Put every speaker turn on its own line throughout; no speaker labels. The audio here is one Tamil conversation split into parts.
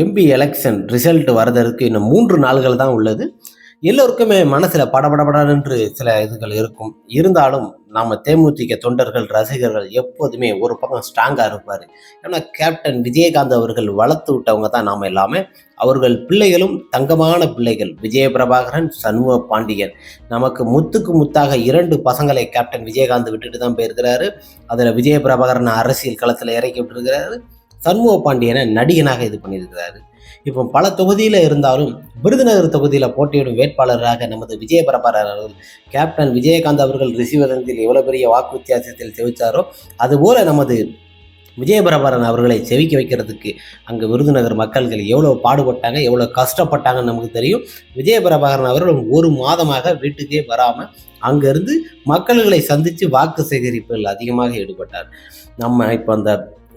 எம்பி எலெக்ஷன் ரிசல்ட் வரதற்கு இன்னும் மூன்று நாள்கள் தான் உள்ளது. எல்லோருக்குமே மனசில் படபடபடன்று சில இதுகள் இருக்கும். இருந்தாலும் நம்ம தேமுதிக தொண்டர்கள் ரசிகர்கள் எப்போதுமே ஒரு பக்கம் ஸ்ட்ராங்காக இருப்பார். ஏன்னா கேப்டன் விஜயகாந்த் அவர்கள் வளர்த்து விட்டவங்க தான் நாம் எல்லாமே. அவர்கள் பிள்ளைகளும் தங்கமான பிள்ளைகள். விஜய பிரபாகரன் சண்முக பாண்டியன். நமக்கு முத்துக்கு முத்தாக இரண்டு பசங்களை கேப்டன் விஜயகாந்த் விட்டுட்டு தான் போயிருக்கிறாரு. அதில் விஜய பிரபாகரன் அரசியல் களத்தில் இறக்கி விட்டுருக்கிறாரு. சண்முக பாண்டியனை நடிகனாக இது பண்ணியிருக்கிறாரு. இப்போ பல தொகுதியில் இருந்தாலும் விருதுநகர் தொகுதியில் போட்டியிடும் வேட்பாளராக நமது விஜய அவர்கள் கேப்டன் விஜயகாந்த் அவர்கள் ரிஷிவதந்தில் எவ்வளோ பெரிய வாக்கு வித்தியாசத்தில் செவித்தாரோ அதுபோல் நமது விஜயபரபரன் அவர்களை செவிக்க வைக்கிறதுக்கு அங்கே விருதுநகர் மக்கள்கள் எவ்வளோ பாடுபட்டாங்க எவ்வளோ கஷ்டப்பட்டாங்கன்னு நமக்கு தெரியும். விஜயபரபரன் அவர்கள் ஒரு மாதமாக வீட்டுக்கே வராமல் அங்கேருந்து மக்கள்களை சந்தித்து வாக்கு சேகரிப்பில் அதிகமாக ஈடுபட்டார். நம்ம இப்போ அந்த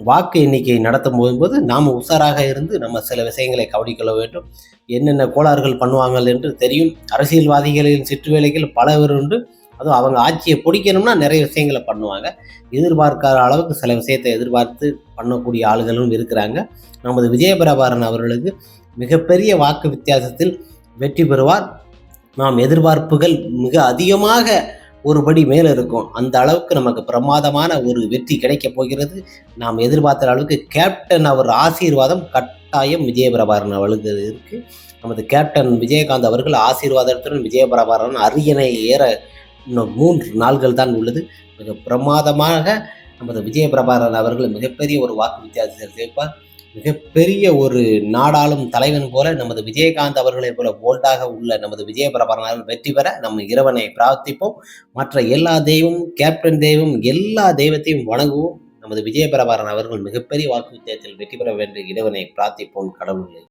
வாக்கு எண்ணிக்கை நடத்தும் போகும்போது நாம் உஷாராக இருந்து நம்ம சில விஷயங்களை கவனிக்கொள்ள வேண்டும். என்னென்ன கோளாறுகள் பண்ணுவாங்கள் என்று தெரியும். அரசியல்வாதிகளின் சிற்றுவேலைகள் பல பேர் உண்டு. அதுவும் அவங்க ஆட்சியை பிடிக்கணும்னா நிறைய விஷயங்களை பண்ணுவாங்க. எதிர்பார்க்காத அளவுக்கு சில விஷயத்தை எதிர்பார்த்து பண்ணக்கூடிய ஆளுகளும் இருக்கிறாங்க. நமது விஜயபிரபாரன் அவர்களுக்கு மிகப்பெரிய வாக்கு வித்தியாசத்தில் வெற்றி பெறுவார். நாம் எதிர்பார்ப்புகள் மிக அதிகமாக ஒரு படி மேலே இருக்கும். அந்த அளவுக்கு நமக்கு பிரமாதமான ஒரு வெற்றி கிடைக்கப் போகிறது. நாம் எதிர்பார்த்த அளவுக்கு கேப்டன் அவர் ஆசீர்வாதம் கட்டாயம் விஜயபிரபாரன் அவளுக்கு இருக்கு. நமது கேப்டன் விஜயகாந்த் அவர்கள் ஆசீர்வாதத்துடன் விஜயபிரபாரன் அரியணை ஏற இன்னும் மூன்று நாள்கள் தான் உள்ளது. மிக பிரமாதமாக நமது விஜயபிரபாரன் அவர்கள் மிகப்பெரிய ஒரு வாக்கு வித்தியாசத்தில் சேர்ப்பார். மிகப்பெரிய ஒரு நாடாளும் தலைவன் போல நமது விஜயகாந்த் அவர்களைப் போல போல்டாக உள்ள நமது விஜய அவர்கள் வெற்றி பெற நம்ம இறைவனை பிரார்த்திப்போம். மற்ற எல்லா தெய்வம் கேப்டன் தெய்வம் எல்லா தெய்வத்தையும் வணங்குவோம். நமது விஜயபிரபாரன் அவர்கள் மிகப்பெரிய வாக்கு வித்தியாசத்தில் வெற்றி பெற வேண்டும் இறைவனை பிரார்த்திப்போம் கடவுளை.